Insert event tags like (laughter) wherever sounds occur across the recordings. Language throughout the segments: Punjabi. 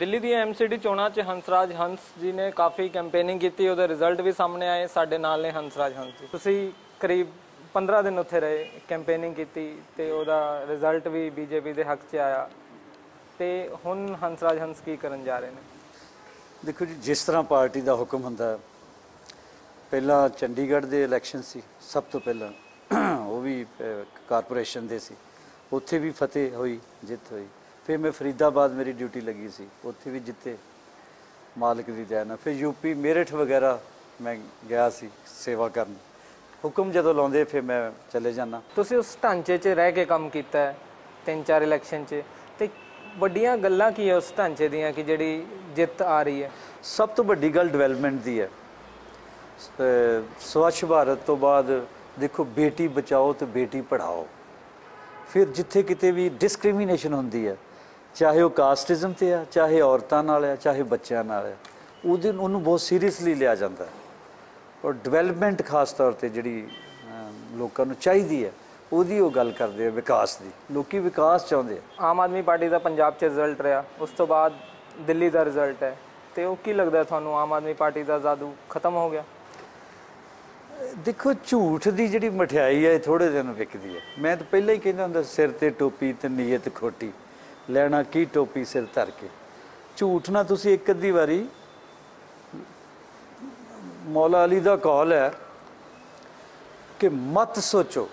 ਦਿੱਲੀ ਦੀਆਂ ਐਮਸੀਡੀ ਚੋਣਾਂ 'ਚ ਹੰਸਰਾਜ ਹੰਸ ਜੀ ਨੇ ਕਾਫੀ ਕੈਂਪੇਨਿੰਗ ਕੀਤੀ, ਉਹਦੇ ਰਿਜ਼ਲਟ ਵੀ ਸਾਹਮਣੇ ਆਏ, ਸਾਡੇ ਨਾਲ ਨੇ ਹੰਸਰਾਜ ਹੰਸ ਜੀ। ਤੁਸੀਂ ਕਰੀਬ 15 ਦਿਨ ਉੱਥੇ ਰਹੇ ਕੈਂਪੇਨਿੰਗ ਕੀਤੀ ਤੇ ਉਹਦਾ ਰਿਜ਼ਲਟ ਵੀ ਬੀਜੇਪੀ ਦੇ ਹੱਕ 'ਚ ਆਇਆ। ਤੇ ਹੁਣ ਹੰਸਰਾਜ ਹੰਸ ਕੀ ਕਰਨ ਜਾ ਰਹੇ ਨੇ? ਦੇਖੋ ਜੀ, ਜਿਸ ਤਰ੍ਹਾਂ ਪਾਰਟੀ ਦਾ ਹੁਕਮ ਹੁੰਦਾ, ਪਹਿਲਾਂ ਚੰਡੀਗੜ੍ਹ ਦੇ ਇਲੈਕਸ਼ਨ ਸੀ, ਸਭ ਤੋਂ ਪਹਿਲਾਂ ਉਹ ਵੀ ਕਾਰਪੋਰੇਸ਼ਨ ਦੇ ਸੀ। ਉੱਥੇ ਵੀ ਫਤਿਹ ਹੋਈ, ਜਿੱਤ ਹੋਈ। ਫਿਰ ਮੈਂ ਫਰੀਦਾਬਾਦ ਮੇਰੀ ਡਿਊਟੀ ਲੱਗੀ ਸੀ ਉੱਥੇ ਵੀ ਜਿੱਤੇ ਮਾਲਕ ਦੀ ਦਇਆ ਨਾਲ। ਫਿਰ ਯੂਪੀ ਮੇਰਠ ਵਗੈਰਾ ਮੈਂ ਗਿਆ ਸੀ ਸੇਵਾ ਕਰਨ। ਹੁਕਮ ਜਦੋਂ ਲਾਉਂਦੇ ਫਿਰ ਮੈਂ ਚਲੇ ਜਾਂਦਾ। ਤੁਸੀਂ ਉਸ ਢਾਂਚੇ 'ਚ ਰਹਿ ਕੇ ਕੰਮ ਕੀਤਾ ਹੈ ਤਿੰਨ ਚਾਰ ਇਲੈਕਸ਼ਨ 'ਚ। ਤੇ ਵੱਡੀਆਂ ਗੱਲਾਂ ਕੀ ਹੈ ਉਸ ਢਾਂਚੇ ਦੀਆਂ ਕਿ ਜਿਹੜੀ ਜਿੱਤ ਆ ਰਹੀ ਹੈ? ਸਭ ਤੋਂ ਵੱਡੀ ਗੱਲ ਡਿਵੈਲਪਮੈਂਟ ਦੀ ਹੈ। ਸਵੱਛ ਭਾਰਤ ਤੋਂ ਬਾਅਦ ਦੇਖੋ ਬੇਟੀ ਬਚਾਓ ਤੇ ਬੇਟੀ ਪੜਾਓ ਫਿਰ ਜਿੱਥੇ ਕਿਤੇ ਵੀ ਡਿਸਕ੍ਰਿਮੀਨੇਸ਼ਨ ਹੁੰਦੀ ਹੈ ਚਾਹੇ ਉਹ ਕਾਸਟਿਜ਼ਮ ਤੇ ਆ ਚਾਹੇ ਔਰਤਾਂ ਨਾਲ ਆ ਚਾਹੇ ਬੱਚਿਆਂ ਨਾਲ ਆ ਉਹਦੇ ਉਹਨੂੰ ਬਹੁਤ ਸੀਰੀਅਸਲੀ ਲਿਆ ਜਾਂਦਾ ਔਰ ਡਿਵੈਲਪਮੈਂਟ ਖਾਸ ਤੌਰ ਤੇ ਜਿਹੜੀ ਲੋਕਾਂ ਨੂੰ ਚਾਹੀਦੀ ਹੈ ਉਹਦੀ ਉਹ ਗੱਲ ਕਰਦੇ ਆ ਵਿਕਾਸ ਦੀ। ਲੋਕੀ ਵਿਕਾਸ ਚਾਹੁੰਦੇ ਆ। ਆਮ ਆਦਮੀ ਪਾਰਟੀ ਦਾ ਪੰਜਾਬ 'ਚ ਰਿਜ਼ਲਟ ਰਿਹਾ। ਉਸ ਤੋਂ ਬਾਅਦ ਦਿੱਲੀ ਦਾ ਰਿਜ਼ਲਟ ਹੈ। ਤੇ ਉਹ ਕੀ ਲੱਗਦਾ ਤੁਹਾਨੂੰ ਆਮ ਆਦਮੀ ਪਾਰਟੀ ਦਾ ਜਾਦੂ ਖਤਮ ਹੋ ਗਿਆ? ਦੇਖੋ ਝੂਠ ਦੀ ਜਿਹੜੀ ਮਠਿਆਈ ਹੈ ਥੋੜੇ ਦਿਨ ਵਿਕਦੀ ਹੈ। ਮੈਂ ਤਾਂ ਪਹਿਲਾਂ ਹੀ ਕਹਿੰਦਾ ਹੁੰਦਾ ਸਿਰ ਤੇ ਟੋਪੀ ਤੇ ਨੀਅਤ ਖੋਟੀ। ਲੈਣਾ ਕੀ ਟੋਪੀ ਸਿਰ ਧਰ ਕੇ ਝੂਠ ਨਾ ਤੁਸੀਂ ਇੱਕ ਅੱਧੀ ਵਾਰੀ ਮੌਲਾ ਅਲੀ ਦਾ ਕੌਲ ਹੈ कि मत सोचो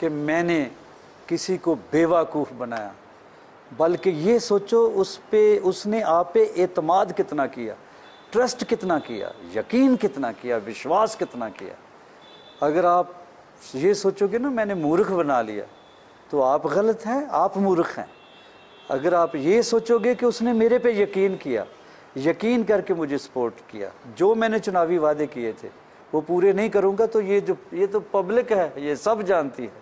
कि मैंने किसी को बेवकूफ़ बनाया बल्कि ये सोचो उस पे उसने आप पे एतमाद कितना किया ट्रस्ट कितना किया यकीन कितना किया विश्वास कितना किया अगर आप ये सोचोगे ना मैंने मूर्ख बना लिया तो आप गलत हैं आप मूर्ख हैं अगर आप ये सोचोगे कि उसने मेरे पे यकीन किया, यकीन करके मुझे सपोर्ट किया, जो मैंने चुनावी वादे किए थे, वो पूरे नहीं करूँगा तो ये जो, ये तो पब्लिक है, ये सब जानती है।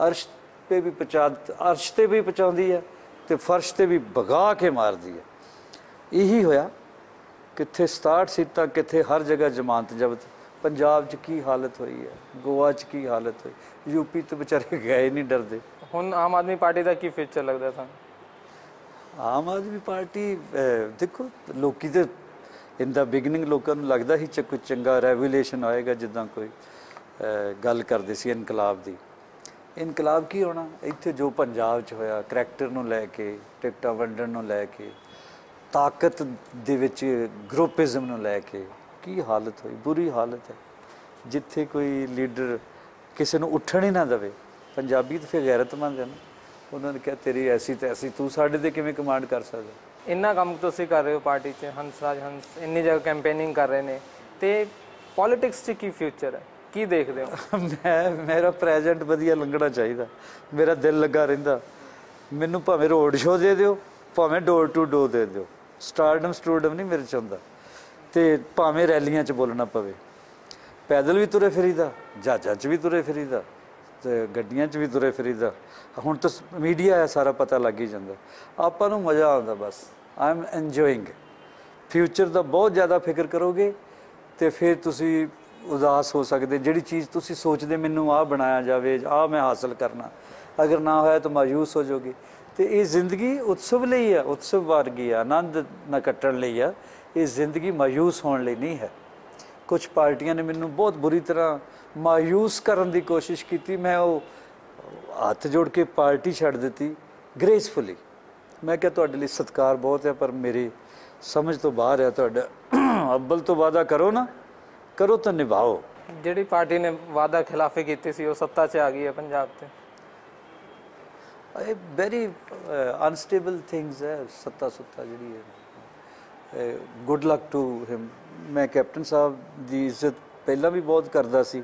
अर्श पे भी पचा अर्श ते भी पहुँचाती है तो फर्श पर भी भगा के मार दी है। यही होया कितने सताहठ सीटा कितने हर जगह जमानत जबत। पंजाब की हालत हुई है, गोवा च की हालत हुई, यूपी तो बेचारे गए नहीं डरते हूँ आम आदमी पार्टी का की फ्यूचर लगता था ਆਮ ਆਦਮੀ ਪਾਰਟੀ ਦੇਖੋ, ਲੋਕੀ ਤੇ ਇਨ ਦਾ ਬਿਗਨਿੰਗ ਲੋਕਾਂ ਨੂੰ ਲੱਗਦਾ ਹੀ ਚ ਕੋਈ ਚੰਗਾ ਰੈਵੂਲੇਸ਼ਨ ਆਏਗਾ ਜਿੱਦਾਂ ਕੋਈ ਗੱਲ ਕਰਦੇ ਸੀ ਇਨਕਲਾਬ ਦੀ। ਇਨਕਲਾਬ ਕੀ ਹੋਣਾ? ਇੱਥੇ ਜੋ ਪੰਜਾਬ 'ਚ ਹੋਇਆ ਕਰੈਕਟਰ ਨੂੰ ਲੈ ਕੇ, ਟਿਕਟਾਂ ਵੰਡਣ ਨੂੰ ਲੈ ਕੇ, ਤਾਕਤ ਦੇ ਵਿੱਚ ਗਰੁੱਪਿਜ਼ਮ ਨੂੰ ਲੈ ਕੇ, ਕੀ ਹਾਲਤ ਹੋਈ? ਬੁਰੀ ਹਾਲਤ ਹੈ। ਜਿੱਥੇ ਕੋਈ ਲੀਡਰ ਕਿਸੇ ਨੂੰ ਉੱਠਣ ਹੀ ਨਾ ਦੇਵੇ, ਪੰਜਾਬੀ ਤਾਂ ਫਿਰ ਗੈਰਤਮੰਦ ਹੈ ਨਾ। ਉਹਨਾਂ ਨੇ ਕਿਹਾ ਤੇਰੀ ਐਸੀ ਤੇ ਐਸੀ ਤੂੰ ਸਾਡੇ ਤੇ ਕਿਵੇਂ ਕਮਾਂਡ ਕਰ ਸਕਦਾ? ਇੰਨਾ ਕੰਮ ਤੁਸੀਂ ਕਰ ਰਹੇ ਹੋ ਪਾਰਟੀ 'ਚ ਹੰਸਰਾਜ ਹੰਸ ਇੰਨੀ ਜਗ੍ਹਾ ਕੈਂਪੇਨਿੰਗ ਕਰ ਰਹੇ ਨੇ। ਤੇ ਪੋਲਿਟਿਕਸ 'ਚ ਕੀ ਫਿਊਚਰ ਹੈ? ਕੀ ਦੇਖਦੇ ਹੋ? (laughs) ਮੈਂ ਮੇਰਾ ਪ੍ਰੈਜ਼ੈਂਟ ਵਧੀਆ ਲੰਘਣਾ ਚਾਹੀਦਾ। ਮੇਰਾ ਦਿਲ ਲੱਗਾ ਰਹਿੰਦਾ। ਮੈਨੂੰ ਭਾਵੇਂ ਰੋਡ ਸ਼ੋਅ ਦੇ ਦਿਓ ਭਾਵੇਂ ਡੋਰ ਟੂ ਡੋਰ ਦੇ ਦਿਓ। ਸਟਾਰਡਮ ਸਟੂਡਮ ਨਹੀਂ ਮੇਰੇ ਚ ਹੁੰਦਾ। ਤੇ ਭਾਵੇਂ ਰੈਲੀਆਂ 'ਚ ਬੋਲਣਾ ਪਵੇ। ਪੈਦਲ ਵੀ ਤੁਰੇ ਫਿਰੀਦਾ ਜਹਾਜ਼ਾਂ 'ਚ ਵੀ ਤੁਰੇ ਫਿਰੀਦਾ। ਤੇ ਗੱਡੀਆਂ 'ਚ ਵੀ ਤੁਰੇ ਫਿਰੀਦਾ। ਹੁਣ ਤਾਂ ਮੀਡੀਆ ਹੈ ਸਾਰਾ ਪਤਾ ਲੱਗ ਹੀ ਜਾਂਦਾ। ਆਪਾਂ ਨੂੰ ਮਜ਼ਾ ਆਉਂਦਾ ਬਸ। ਆਈ ਐਮ ਐਂਜੋਇੰਗ ਫਿਊਚਰ ਦਾ ਬਹੁਤ ਜ਼ਿਆਦਾ ਫਿਕਰ ਕਰੋਗੇ ਤੇ ਫਿਰ ਤੁਸੀਂ ਉਦਾਸ ਹੋ ਸਕਦੇ। ਜਿਹੜੀ ਚੀਜ਼ ਤੁਸੀਂ ਸੋਚਦੇ ਮੈਨੂੰ ਆਹ ਬਣਾਇਆ ਜਾਵੇ, ਆਹ ਮੈਂ ਹਾਸਲ ਕਰਨਾ। ਅਗਰ ਨਾ ਹੋਇਆ ਤਾਂ ਮਾਯੂਸ ਹੋ ਜਾਓਗੇ। ਤੇ ਇਹ ਜ਼ਿੰਦਗੀ ਉਤਸਵ ਲਈ ਹੈ ਉਤਸਵ ਵਰਗੀ ਹੈ ਆਨੰਦ ਨਾ ਕੱਟਣ ਲਈ ਹੈ ਇਹ ਜ਼ਿੰਦਗੀ ਮਾਯੂਸ ਹੋਣ ਲਈ ਨਹੀਂ ਹੈ। ਕੁਝ ਪਾਰਟੀਆਂ ਨੇ ਮੈਨੂੰ ਬਹੁਤ ਬੁਰੀ ਤਰ੍ਹਾਂ ਮਾਯੂਸ ਕਰਨ ਦੀ ਕੋਸ਼ਿਸ਼ ਕੀਤੀ। ਮੈਂ ਉਹ ਹੱਥ ਜੋੜ ਕੇ ਪਾਰਟੀ ਛੱਡ ਦਿੱਤੀ ਗ੍ਰੇਸਫੁਲੀ। ਮੈਂ ਕਿਹਾ ਤੁਹਾਡੇ ਲਈ ਸਤਿਕਾਰ ਬਹੁਤ ਹੈ ਪਰ ਮੇਰੀ ਸਮਝ ਤੋਂ ਬਾਹਰ ਹੈ ਤੁਹਾਡਾ। ਅੱਬਲ ਤੋਂ ਵਾਦਾ ਕਰੋ ਨਾ ਕਰੋ ਤਾਂ ਨਿਭਾਓ। ਜਿਹੜੀ ਪਾਰਟੀ ਨੇ ਵਾਅਦਾ ਖਿਲਾਫੀ ਕੀਤੀ ਸੀ ਉਹ ਸੱਤਾ 'ਚ ਆ ਗਈ ਹੈ ਪੰਜਾਬ 'ਤੇ। ਇਹ ਵੈਰੀ ਅਨਸਟੇਬਲ ਥਿੰਗਸ ਹੈ ਸੱਤਾ ਸੁੱਤਾ ਜਿਹੜੀ ਹੈ। ਗੁੱਡ ਲੱਕ ਟੂ ਹਿਮ ਮੈਂ ਕੈਪਟਨ ਸਾਹਿਬ ਦੀ ਇੱਜ਼ਤ ਪਹਿਲਾਂ ਵੀ ਬਹੁਤ ਕਰਦਾ ਸੀ।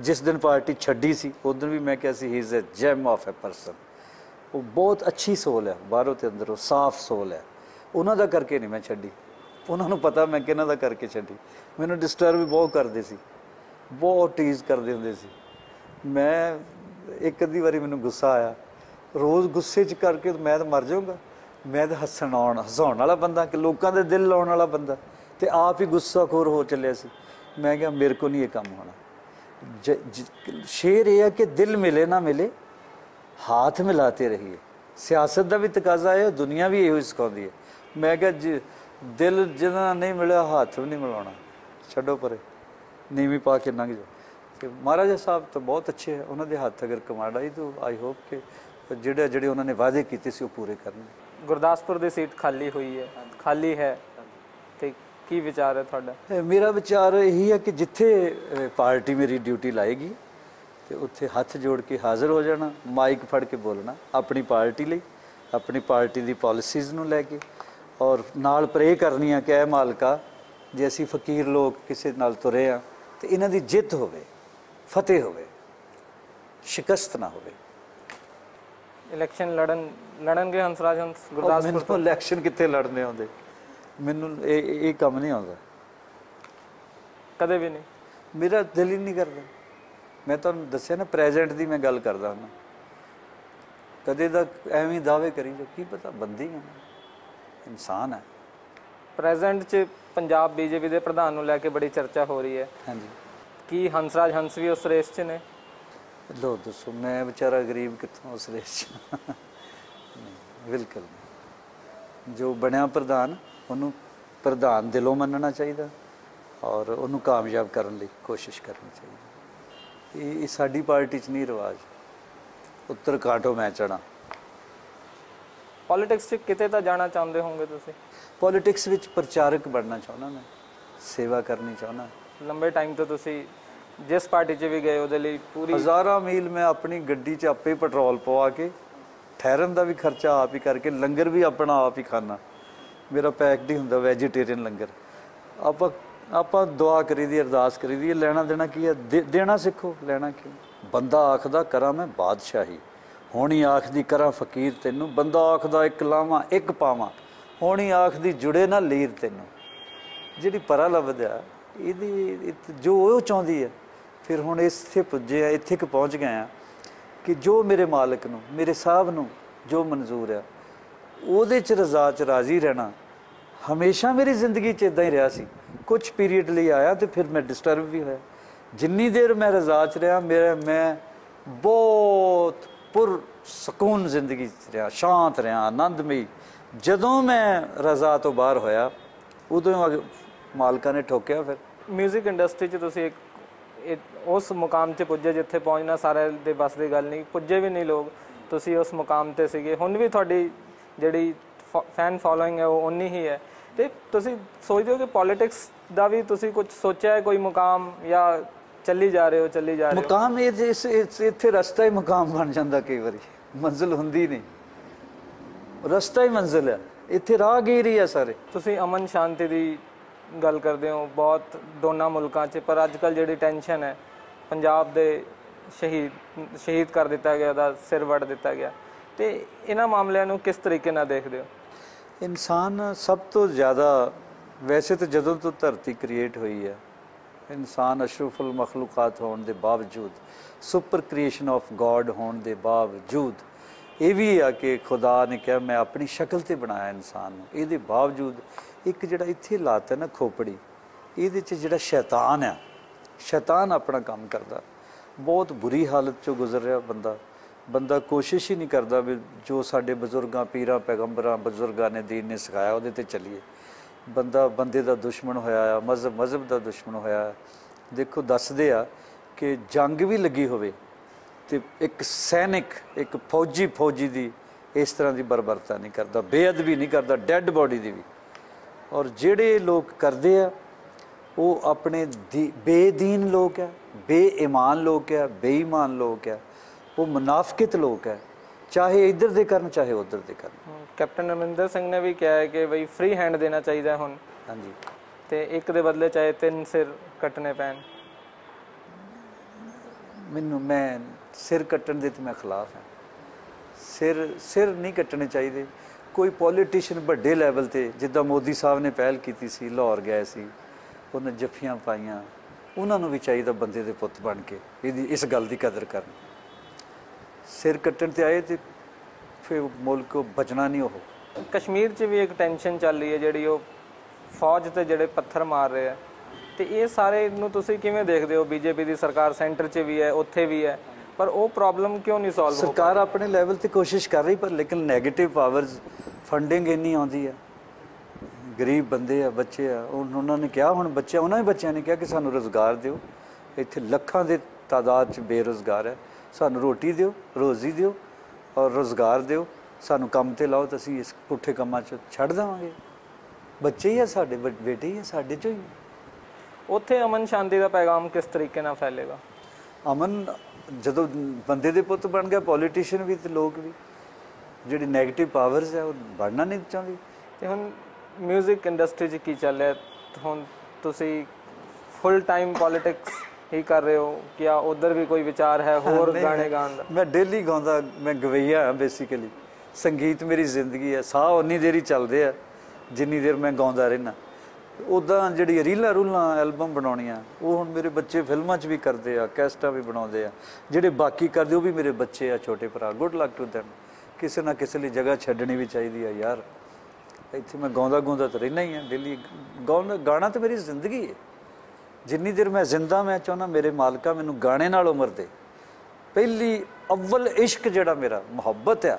ਜਿਸ ਦਿਨ ਪਾਰਟੀ ਛੱਡੀ ਸੀ, ਉਸ ਦਿਨ ਵੀ ਮੈਂ ਕਿਹਾ ਸੀ he is a gem of a person ਉਹ ਬਹੁਤ ਅੱਛੀ ਸੋਲ ਹੈ, ਬਾਹਰੋਂ ਤੇ ਅੰਦਰੋਂ ਸਾਫ਼ ਸੋਲ ਹੈ। ਉਹਨਾਂ ਦਾ ਕਰਕੇ ਨਹੀਂ ਮੈਂ ਛੱਡੀ। ਉਹਨਾਂ ਨੂੰ ਪਤਾ ਮੈਂ ਕਿਹਨਾਂ ਦਾ ਕਰਕੇ ਛੱਡੀ। ਮੈਨੂੰ ਡਿਸਟਰਬ ਵੀ ਬਹੁਤ ਕਰਦੇ ਸੀ। ਬਹੁਤ ਟੀਜ਼ ਕਰਦੇ ਹੁੰਦੇ ਸੀ। ਮੈਂ ਇੱਕ ਅੱਧੀ ਵਾਰੀ ਮੈਨੂੰ ਗੁੱਸਾ ਆਇਆ। ਰੋਜ਼ ਗੁੱਸੇ 'ਚ ਕਰਕੇ ਮੈਂ ਤਾਂ ਮਰ ਜਾਊਂਗਾ। ਮੈਂ ਤਾਂ ਹੱਸਣ ਆਉਣ, ਹਸਾਉਣ ਵਾਲਾ ਬੰਦਾ ਕਿ ਲੋਕਾਂ ਦੇ ਦਿਲ ਲਾਉਣ ਵਾਲਾ ਬੰਦਾ। ਤੇ ਆਪ ਹੀ ਗੁੱਸਾਖੋਰ ਹੋ ਚੱਲਿਆ ਸੀ। ਮੈਂ ਕਿਹਾ, ਮੇਰੇ ਕੋ ਨਹੀਂ ਇਹ ਕੰਮ ਹੋਣਾ। ਜ- ਸ਼ੇਰ ਇਹ ਹੈ ਕਿ ਦਿਲ ਮਿਲੇ ਨਾ ਮਿਲੇ, ਹੱਥ ਮਿਲਾਤੇ ਰਹੀਏ। ਸਿਆਸਤ ਦਾ ਵੀ ਤਕਾਜ਼ਾ ਹੈ ਦੁਨੀਆ ਵੀ ਇਹੋ ਹੀ ਸਿਖਾਉਂਦੀ ਹੈ। ਮੈਂ ਕਿਹਾ, ਜੀ, ਦਿਲ ਜਿਹਦਾ ਨਹੀਂ ਮਿਲਿਆ, ਹੱਥ ਵੀ ਨਹੀਂ ਮਿਲਾਉਣਾ। ਛੱਡੋ ਪਰੇ, ਨੀਵੀਂ ਪਾ ਕੇ ਲੰਘ ਜਾ ਤੇ ਮਹਾਰਾਜਾ ਸਾਹਿਬ ਤਾਂ ਬਹੁਤ ਅੱਛੇ ਹੈ ਉਹਨਾਂ ਦੇ ਹੱਥ ਅਗਰ ਕਮਾਂਡ ਆਈ ਤਾਂ ਆਈ ਹੋਪ ਕਿ ਜਿਹੜੇ ਜਿਹੜੇ ਉਹਨਾਂ ਨੇ ਵਾਅਦੇ ਕੀਤੇ ਸੀ ਉਹ ਪੂਰੇ ਕਰਨਗੇ। ਗੁਰਦਾਸਪੁਰ ਦੀ ਸੀਟ ਖਾਲੀ ਹੋਈ ਹੈ। ਖਾਲੀ ਹੈ। ਤੇ ਕੀ ਵਿਚਾਰ ਹੈ ਤੁਹਾਡਾ? ਇਹ ਮੇਰਾ ਵਿਚਾਰ ਇਹੀ ਹੈ ਕਿ ਜਿੱਥੇ ਪਾਰਟੀ ਮੇਰੀ ਡਿਊਟੀ ਲਾਏਗੀ ਤੇ ਉੱਥੇ ਹੱਥ ਜੋੜ ਕੇ ਹਾਜ਼ਰ ਹੋ ਜਾਣਾ ਮਾਈਕ ਫੜ ਕੇ ਬੋਲਣਾ ਆਪਣੀ ਪਾਰਟੀ ਲਈ ਆਪਣੀ ਪਾਰਟੀ ਦੀ ਪਾਲਿਸੀਜ਼ ਨੂੰ ਲੈ ਕੇ ਔਰ ਨਾਲ ਪ੍ਰੇ ਕਰਨੀ ਆ ਕਿ ਐ ਮਾਲਕਾ ਜੇ ਅਸੀਂ ਫਕੀਰ ਲੋਕ ਕਿਸੇ ਨਾਲ ਤੁਰੇ ਆ ਤੇ ਇਹਨਾਂ ਦੀ ਜਿੱਤ ਹੋਵੇ ਫਤਿਹ ਹੋਵੇ ਸ਼ਿਕਸਤ ਨਾ ਹੋਵੇ। ਇਲੈਕਸ਼ਨ ਲੜਨ ਲੜਨਗੇ ਹੰਸਰਾਜ ਹੰਸ ਗੁਰਦਾਸਪੁਰ ਮੈਨੂੰ ਇਲੈਕਸ਼ਨ ਕਿੱਥੇ ਲੜਨੇ ਆਉਂਦੇ? ਮੈਨੂੰ ਇਹ ਇਹ ਇਹ ਕੰਮ ਨਹੀਂ ਆਉਂਦਾ। ਕਦੇ ਵੀ ਨਹੀਂ। ਮੇਰਾ ਦਿਲ ਹੀ ਨਹੀਂ ਕਰਦਾ। ਮੈਂ ਤੁਹਾਨੂੰ ਦੱਸਿਆ ਨਾ ਪ੍ਰੈਜ਼ੈਂਟ ਦੀ ਮੈਂ ਗੱਲ ਕਰਦਾ ਹਾਂ ਕਦੇ ਦਾ ਐਵੇਂ ਦਾਅਵੇ ਕਰੀ ਜੋ ਕੀ ਪਤਾ ਬੰਦੀ ਹੈ ਇਨਸਾਨ ਹੈ। ਪ੍ਰੈਜ਼ੈਂਟ 'ਚ ਪੰਜਾਬ ਬੀਜੇਪੀ ਦੇ ਪ੍ਰਧਾਨ ਨੂੰ ਲੈ ਕੇ ਬੜੀ ਚਰਚਾ ਹੋ ਰਹੀ ਹੈ। ਹਾਂਜੀ। ਕੀ ਹੰਸਰਾਜ ਹੰਸ ਵੀ ਉਸ ਰੇਸ 'ਚ ਨੇ? ਲੋ ਦੱਸੋ ਮੈਂ ਵਿਚਾਰਾ ਗਰੀਬ ਕਿੱਥੋਂ ਉਸ ਰੇਸ 'ਚ? ਬਿਲਕੁਲ। ਜੋ ਬਣਿਆ ਪ੍ਰਧਾਨ ਉਹਨੂੰ ਪ੍ਰਧਾਨ ਦਿਲੋਂ ਮੰਨਣਾ ਚਾਹੀਦਾ ਔਰ ਉਹਨੂੰ ਕਾਮਯਾਬ ਕਰਨ ਲਈ ਕੋਸ਼ਿਸ਼ ਕਰਨੀ ਚਾਹੀਦੀ। ਇਹ ਇਹ ਸਾਡੀ ਪਾਰਟੀ 'ਚ ਨਹੀਂ ਰਿਵਾਜ। ਉੱਤਰ ਕਾਟੋ ਮੈਂ ਚੜਾ ਪੋਲਿਟਿਕਸ 'ਚ ਕਿਤੇ ਤਾਂ ਜਾਣਾ ਚਾਹੁੰਦੇ ਹੋਵੋਗੇ ਤੁਸੀਂ? ਪੋਲਿਟਿਕਸ ਵਿੱਚ ਪ੍ਰਚਾਰਕ ਬਣਨਾ ਚਾਹੁੰਦਾ ਮੈਂ। ਸੇਵਾ ਕਰਨੀ ਚਾਹੁੰਦਾ। ਲੰਬੇ ਟਾਈਮ ਤੋਂ ਤੁਸੀਂ ਜਿਸ ਪਾਰਟੀ 'ਚ ਵੀ ਗਏ, ਉਹਦੇ ਲਈ ਪੂਰੀ ਹਜ਼ਾਰਾਂ ਮੀਲ ਮੈਂ ਆਪਣੀ ਗੱਡੀ 'ਚ ਆਪੇ ਪੈਟਰੋਲ ਪਵਾ ਕੇ, ਠਹਿਰਨ ਦਾ ਵੀ ਖਰਚਾ ਆਪ ਹੀ ਕਰਕੇ, ਲੰਗਰ ਵੀ ਆਪਣਾ ਆਪ ਹੀ ਖਾਣਾ ਮੇਰਾ ਪੈਕਡ ਹੀ ਹੁੰਦਾ ਵੈਜੀਟੇਰੀਅਨ ਲੰਗਰ। ਆਪਾਂ ਆਪਾਂ ਦੁਆ ਕਰੀ ਦੀ ਅਰਦਾਸ ਕਰੀ ਕਰੀਦੀ ਲੈਣਾ ਦੇਣਾ ਕੀ ਹੈ? ਦੇ- ਦੇਣਾ ਸਿੱਖੋ, ਲੈਣਾ ਕਿਉਂ? ਬੰਦਾ ਆਖਦਾ, ਕਰਾਂ ਮੈਂ ਬਾਦਸ਼ਾਹੀ। ਹੋਣੀ ਆਖਦੀ, ਕਰਾਂ ਫਕੀਰ ਤੈਨੂੰ। ਬੰਦਾ ਆਖਦਾ, ਇੱਕ ਲਾਵਾਂ, ਇੱਕ ਪਾਵਾਂ। ਹੋਣੀ ਆਖਦੀ, ਜੁੜੇ ਨਾ ਲੀਰ ਤੈਨੂੰ। ਜਿਹੜੀ ਪਰਾ ਲੱਭਦਾ, ਇਹਦੀ ਜੋ ਉਹ ਚਾਹੁੰਦੀ ਹੈ। ਫਿਰ ਹੁਣ ਇੱਥੇ ਪੁੱਜੇ ਆ, ਇੱਥੇ ਕਿ ਪਹੁੰਚ ਗਏ ਆ ਕਿ ਜੋ ਮੇਰੇ ਮਾਲਕ ਨੂੰ, ਮੇਰੇ ਸਾਹਿਬ ਨੂੰ ਜੋ ਮਨਜ਼ੂਰ ਆ, ਉਹਦੇ ਚ ਰਜ਼ਾ ਚ ਰਾਜ਼ੀ ਰਹਿਣਾ ਹਮੇਸ਼ਾ ਮੇਰੀ ਜ਼ਿੰਦਗੀ ਚ ਇਦਾਂ ਹੀ ਰਿਹਾ ਸੀ। ਕੁਝ ਪੀਰੀਅਡ ਲਈ ਆਇਆ ਤੇ ਫਿਰ ਮੈਂ ਡਿਸਟਰਬ ਵੀ ਹੋਇਆ। ਜਿੰਨੀ ਦੇਰ ਮੈਂ ਰਜ਼ਾ ਚ ਰਿਹਾ, ਮੇਰਾ, ਮੈਂ ਬਹੁਤ ਪੁਰ ਸਕੂਨ ਜ਼ਿੰਦਗੀ ਚ ਰਿਹਾ, ਸ਼ਾਂਤ ਰਿਹਾ, ਆਨੰਦਮਈ। ਜਦੋਂ ਮੈਂ ਰਜ਼ਾ ਤੋਂ ਬਾਹਰ ਹੋਇਆ, ਉਦੋਂ ਹੀ ਮਾਲਕਾਂ ਨੇ ਠੋਕਿਆ ਫਿਰ। 뮤직 ਇੰਡਸਟਰੀ 'ਚ ਤੁਸੀਂ ਇੱਕ ਇਹ- ਉਸ ਮੁਕਾਮ 'ਤੇ ਪੁੱਜੇ ਜਿੱਥੇ ਪਹੁੰਚਣਾ ਸਾਰੇ ਦੇ ਬਸ ਦੀ ਗੱਲ ਨਹੀਂ ਪੁੱਜੇ ਵੀ ਨਹੀਂ ਲੋਕ। ਤੁਸੀਂ ਉਸ ਮੁਕਾਮ ਤੇ ਸੀਗੇ। ਹੁਣ ਵੀ ਤੁਹਾਡੀ ਜਿਹੜੀ ਫੈਨ ਫੋਲੋਇੰਗ ਹੈ ਉਹ ਉਨੀ ਹੀ ਹੈ। ਤੇ ਤੁਸੀਂ ਸੋਚਦੇ ਹੋ ਕਿ ਪੋਲਿਟਿਕਸ ਦਾ ਵੀ ਤੁਸੀਂ ਕੁਝ ਸੋਚਿਆ ਹੈ ਕੋਈ ਮੁਕਾਮ ਜਾਂ ਚੱਲੀ ਜਾ ਰਹੇ ਹੋ ਚੱਲੀ ਜਾ ਰਹੇ ਹੋ? ਮੁਕਾਮ ਇਹ ਜੇ ਇਸ- ਇਸ- ਇੱਥੇ ਰਸਤਾ ਹੀ ਮੁਕਾਮ ਬਣ ਜਾਂਦਾ ਕਈ ਵਾਰੀ। ਮੰਜ਼ਿਲ ਹੁੰਦੀ ਨਹੀਂ। ਰਸਤਾ ਹੀ ਮੰਜ਼ਿਲ ਹੈ। ਇੱਥੇ ਰਾਹਗੀਰ ਹੀ ਆ ਸਾਰੇ। ਤੁਸੀਂ ਅਮਨ ਸ਼ਾਂਤੀ ਦੀ ਗੱਲ ਕਰਦੇ ਹੋ, ਬਹੁਤ ਦੋਨਾਂ ਮੁਲਕਾਂ 'ਚ, ਪਰ ਅੱਜ ਕੱਲ ਜਿਹੜੀ ਟੈਨਸ਼ਨ ਹੈ, ਪੰਜਾਬ ਦੇ ਸ਼ਹੀਦ ਸ਼ਹੀਦ ਕਰ ਦਿੱਤਾ ਗਿਆ, ਦਾ ਸਿਰ ਵੱਢ ਦਿੱਤਾ ਗਿਆ। ਤੇ ਇਹਨਾਂ ਮਾਮਲਿਆਂ ਨੂੰ ਕਿਸ ਤਰੀਕੇ ਨਾਲ ਦੇਖਦੇ ਹੋ? ਇਨਸਾਨ ਸਭ ਤੋਂ ਜ਼ਿਆਦਾ, ਵੈਸੇ ਤਾਂ ਜਦੋਂ ਤੋਂ ਧਰਤੀ ਕ੍ਰੀਏਟ ਹੋਈ ਹੈ, ਇਨਸਾਨ ਅਸ਼ਰਫੁਲ ਮਖਲੂਕਾਤ ਹੋਣ ਦੇ ਬਾਵਜੂਦ ਸੁਪਰ ਕ੍ਰੀਏਸ਼ਨ ਆਫ ਗੋਡ ਹੋਣ ਦੇ ਬਾਵਜੂਦ ਇਹ ਵੀ ਆ ਕਿ ਖੁਦਾ ਨੇ ਕਿਹਾ, ਮੈਂ ਆਪਣੀ ਸ਼ਕਲ ਤੇ ਬਣਾਇਆ ਇਨਸਾਨ ਨੂੰ। ਇਹਦੇ ਬਾਵਜੂਦ ਇੱਕ ਜਿਹੜਾ ਇੱਥੇ ਲਾਤ ਹੈ ਨਾ ਖੋਪੜੀ, ਇਹਦੇ 'ਚ ਜਿਹੜਾ ਸ਼ੈਤਾਨ ਆ, ਸ਼ੈਤਾਨ ਆਪਣਾ ਕੰਮ ਕਰਦਾ। ਬਹੁਤ ਬੁਰੀ ਹਾਲਤ ਚੋਂ ਗੁਜ਼ਰ ਰਿਹਾ ਬੰਦਾ। ਬੰਦਾ ਕੋਸ਼ਿਸ਼ ਹੀ ਨਹੀਂ ਕਰਦਾ ਵੀ ਜੋ ਸਾਡੇ ਬਜ਼ੁਰਗਾਂ, ਪੀਰਾਂ, ਪੈਗੰਬਰਾਂ, ਬਜ਼ੁਰਗਾਂ ਨੇ ਦੀਨ ਨੇ ਸਿਖਾਇਆ, ਉਹਦੇ ਤੇ ਚੱਲੀਏ। ਬੰਦਾ, ਬੰਦੇ ਦਾ ਦੁਸ਼ਮਣ ਹੋਇਆ ਆ, ਮਜ਼ਹਬ ਮਜ਼ਹਬ ਦਾ ਦੁਸ਼ਮਣ ਹੋਇਆ ਆ। ਦੇਖੋ, ਦੱਸਦੇ ਆ ਕਿ ਜੰਗ ਵੀ ਲੱਗੀ ਹੋਵੇ ਤੇ ਇੱਕ ਸੈਨਿਕ ਇੱਕ ਫੌਜੀ ਫੌਜੀ ਦੀ ਇਸ ਤਰ੍ਹਾਂ ਦੀ ਬਰਬਰਤਾ ਨਹੀਂ ਕਰਦਾ ਬੇਅਦਬੀ ਨਹੀਂ ਕਰਦਾ ਡੈੱਡ ਬੋਡੀ ਦੀ ਵੀ। ਔਰ ਜਿਹੜੇ ਲੋਕ ਕਰਦੇ ਆ ਉਹ ਆਪਣੇ ਬੇਦੀਨ ਲੋਕ ਆ ਬੇਈਮਾਨ ਲੋਕ ਆ ਬੇਈਮਾਨ ਲੋਕ ਆ ਉਹ ਮੁਨਾਫਕਿਤ ਲੋਕ ਆ ਚਾਹੇ ਇੱਧਰ ਦੇ ਕਰਨ ਚਾਹੇ ਉੱਧਰ ਦੇ ਕਰਨ। ਕੈਪਟਨ ਅਮਰਿੰਦਰ ਸਿੰਘ ਨੇ ਵੀ ਕਿਹਾ ਹੈ ਕਿ ਬਈ ਫ੍ਰੀ ਹੈਂਡ ਦੇਣਾ ਚਾਹੀਦਾ ਹੁਣ। ਹਾਂਜੀ। ਤੇ ਇੱਕ ਦੇ ਬਦਲੇ ਚਾਹੇ ਤਿੰਨ ਸਿਰ ਕੱਟਣੇ ਪੈਣ। ਮੈਨੂੰ ਮੈਂ ਸਿਰ ਕੱਟਣ ਦੇ ਤੇ ਮੈਂ ਖਿਲਾਫ ਹਾਂ। ਸਿਰ ਸਿਰ ਨਹੀਂ ਕੱਟਣੇ ਚਾਹੀਦੇ। ਕੋਈ ਪੋਲੀਟੀਸ਼ੀਅਨ ਵੱਡੇ ਲੈਵਲ ਤੇ, ਜਿੱਦਾਂ ਮੋਦੀ ਸਾਹਿਬ ਨੇ ਪਹਿਲ ਕੀਤੀ ਸੀ, ਲਾਹੌਰ ਗਏ ਸੀ, ਉਹਨੇ ਜੱਫੀਆਂ ਪਾਈਆਂ, ਉਹਨਾਂ ਨੂੰ ਵੀ ਚਾਹੀਦਾ ਬੰਦੇ ਦੇ ਪੁੱਤ ਬਣ ਕੇ, ਇਹਦੀ, ਇਸ ਗੱਲ ਦੀ ਕਦਰ ਕਰਨ। ਸਿਰ ਕੱਟਣ ਤੇ ਆਏ ਤੇ ਫਿਰ ਮੁਲਕ ਬਚਣਾ ਨਹੀਂ ਉਹ। ਕਸ਼ਮੀਰ 'ਚ ਵੀ ਇੱਕ ਟੈਨਸ਼ਨ ਚੱਲ ਰਹੀ ਹੈ ਜਿਹੜੀ ਉਹ ਫੌਜ ਤੇ ਜਿਹੜੇ ਪੱਥਰ ਮਾਰ ਰਹੇ ਆ। ਤੇ ਇਹ ਸਾਰੇ ਨੂੰ ਤੁਸੀਂ ਕਿਵੇਂ ਦੇਖਦੇ ਹੋ? ਬੀਜੇਪੀ ਦੀ ਸਰਕਾਰ ਸੈਂਟਰ 'ਚ ਵੀ ਹੈ, ਉੱਥੇ ਵੀ ਹੈ। ਪਰ ਉਹ ਪ੍ਰੋਬਲਮ ਕਿਉਂ ਨਹੀਂ ਸੋਲਵ ਹੋ ਸਰਕਾਰ ਆਪਣੇ ਲੈਵਲ ਤੇ ਕੋਸ਼ਿਸ਼ ਕਰ ਰਹੀ ਪਰ ਲੇਕਿਨ 네ਗੇਟਿਵ ਪਾਵਰਸ ਫੰਡਿੰਗ ਇੰਨੀ ਆਉਂਦੀ ਹੈ ਗਰੀਬ ਬੰਦੇ ਆ ਬੱਚੇ ਆ ਉਹ- ਉਹਨਾਂ ਨੇ ਕਿਹਾ ਹੁਣ ਬੱਚੇ ਉਹਨਾਂ ਦੇ ਬੱਚਿਆਂ ਨੇ ਕਿਹਾ ਕਿ ਸਾਨੂੰ ਰੋਜ਼ਗਾਰ ਦਿਓ। ਇੱਥੇ ਲੱਖਾਂ ਦੇ ਤਾਦਾਦ 'ਚ ਬੇਰੋਜ਼ਗਾਰ ਹੈ। ਸਾਨੂੰ ਰੋਟੀ ਦਿਓ ਰੋਜ਼ੀ ਦਿਓ ਔਰ ਰੋਜ਼ਗਾਰ ਦਿਓ। ਸਾਨੂੰ ਕੰਮ ਤੇ ਲਾਓ ਤਾਂ ਅਸੀਂ ਇਸ ਪੁੱਠੇ ਕੰਮਾਂ 'ਚ ਛੱਡ ਦੇਵਾਂਗੇ। ਬੱਚੇ ਹੀ ਆ ਸਾਡੇ ਬੇਟੇ ਹੀ ਆ ਸਾਡੇ 'ਚੋਂ ਹੀ ਉੱਥੇ ਅਮਨ ਸ਼ਾਂਤੀ ਦਾ ਪੈਗਾਮ ਕਿਸ ਤਰੀਕੇ ਨਾਲ ਫੈਲੇਗਾ? ਅਮਨ ਜਦੋਂ ਬੰਦੇ ਦੇ ਪੁੱਤ ਬਣ ਗਿਆ ਪੋਲੀਟੀਸ਼ੀਅਨ ਵੀ ਤੇ ਲੋਕ ਵੀ ਜਿਹੜੀ ਨੈਗੇਟਿਵ ਪਾਵਰਸ ਹੈ ਉਹ ਬਣਨਾ ਨਹੀਂ ਚਾਹੁੰਦੀ। ਤੇ ਹੁਣ 뮤직 ਇੰਡਸਟਰੀ 'ਚ ਕੀ ਚੱਲ ਰਿਹਾ? ਹੁਣ ਤੁਸੀਂ ਫੁੱਲ ਟਾਈਮ ਪੋਲਿਟਿਕਸ ਹੀ ਕਰ ਰਹੇ ਹੋ? ਕਿ ਆ ਉਧਰ ਵੀ ਕੋਈ ਵਿਚਾਰ ਹੈ? ਹੋਰ ਗਾਣੇ ਗਾਉਣ ਦਾ? ਮੈਂ ਡੇਲੀ ਗਾਉਂਦਾ ਮੈਂ ਗਵਈਆ ਹਾਂ ਬੇਸਿਕਲੀ ਸੰਗੀਤ ਮੇਰੀ ਜ਼ਿੰਦਗੀ ਹੈ। ਸਾਹ ਉਨੀ ਦੇਰ ਹੀ ਚੱਲਦੇ ਆ ਜਿੰਨੀ ਦੇਰ ਮੈਂ ਗਾਉਂਦਾ ਰਹਿਣਾ ਉਦਾਂ ਜਿਹੜੀ ਰੀਲਾਂ ਰੂਲਾਂ ਐਲਬਮ ਬਣਾਉਣੀਆਂ, ਉਹ ਹੁਣ ਮੇਰੇ ਬੱਚੇ ਫਿਲਮਾਂ 'ਚ ਵੀ ਕਰਦੇ ਆ, ਕੈਸਟਾਂ ਵੀ ਬਣਾਉਂਦੇ ਆ। ਜਿਹੜੇ ਬਾਕੀ ਕਰਦੇ, ਉਹ ਵੀ ਮੇਰੇ ਬੱਚੇ ਆ, ਛੋਟੇ ਭਰਾ। ਗੁੱਡ ਲੱਕ ਟੂ them ਕਿਸੇ ਨਾ ਕਿਸੇ ਲਈ ਜਗ੍ਹਾ ਛੱਡਣੀ ਵੀ ਚਾਹੀਦੀ ਆ, ਯਾਰ। ਇੱਥੇ ਮੈਂ ਗਾਉਂਦਾ ਗਾਉਂਦਾ ਤਾਂ ਰਹਿਣਾ ਹੀ ਆ ਡੇਲੀ ਗਾਉਣਾ, ਗਾਣਾ ਤਾਂ ਮੇਰੀ ਜ਼ਿੰਦਗੀ ਹੈ ਜਿੰਨੀ ਦੇਰ ਮੈਂ ਜ਼ਿੰਦਾ ਮੈਂ ਚਾਹੁੰਦਾ, ਮੇਰੇ ਮਾਲਕਾ ਮੈਨੂੰ ਗਾਣੇ ਨਾਲ ਉਮਰ ਦੇ। ਪਹਿਲੀ ਅਵਲ ਇਸ਼ਕ ਜਿਹੜਾ ਮੇਰਾ, ਮੁਹੱਬਤ ਆ,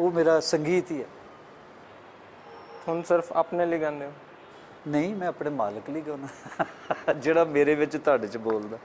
ਉਹ ਮੇਰਾ ਸੰਗੀਤ ਹੀ ਆ। ਹੁਣ ਸਿਰਫ ਆਪਣੇ ਲਈ ਗਾਉਂਦੇ ਹੋ? ਨਹੀਂ ਮੈਂ ਆਪਣੇ ਮਾਲਕ ਲਈ ਗਾਉਣਾ ਜਿਹੜਾ ਮੇਰੇ ਵਿੱਚ ਤੁਹਾਡੇ ਚ ਬੋਲਦਾ।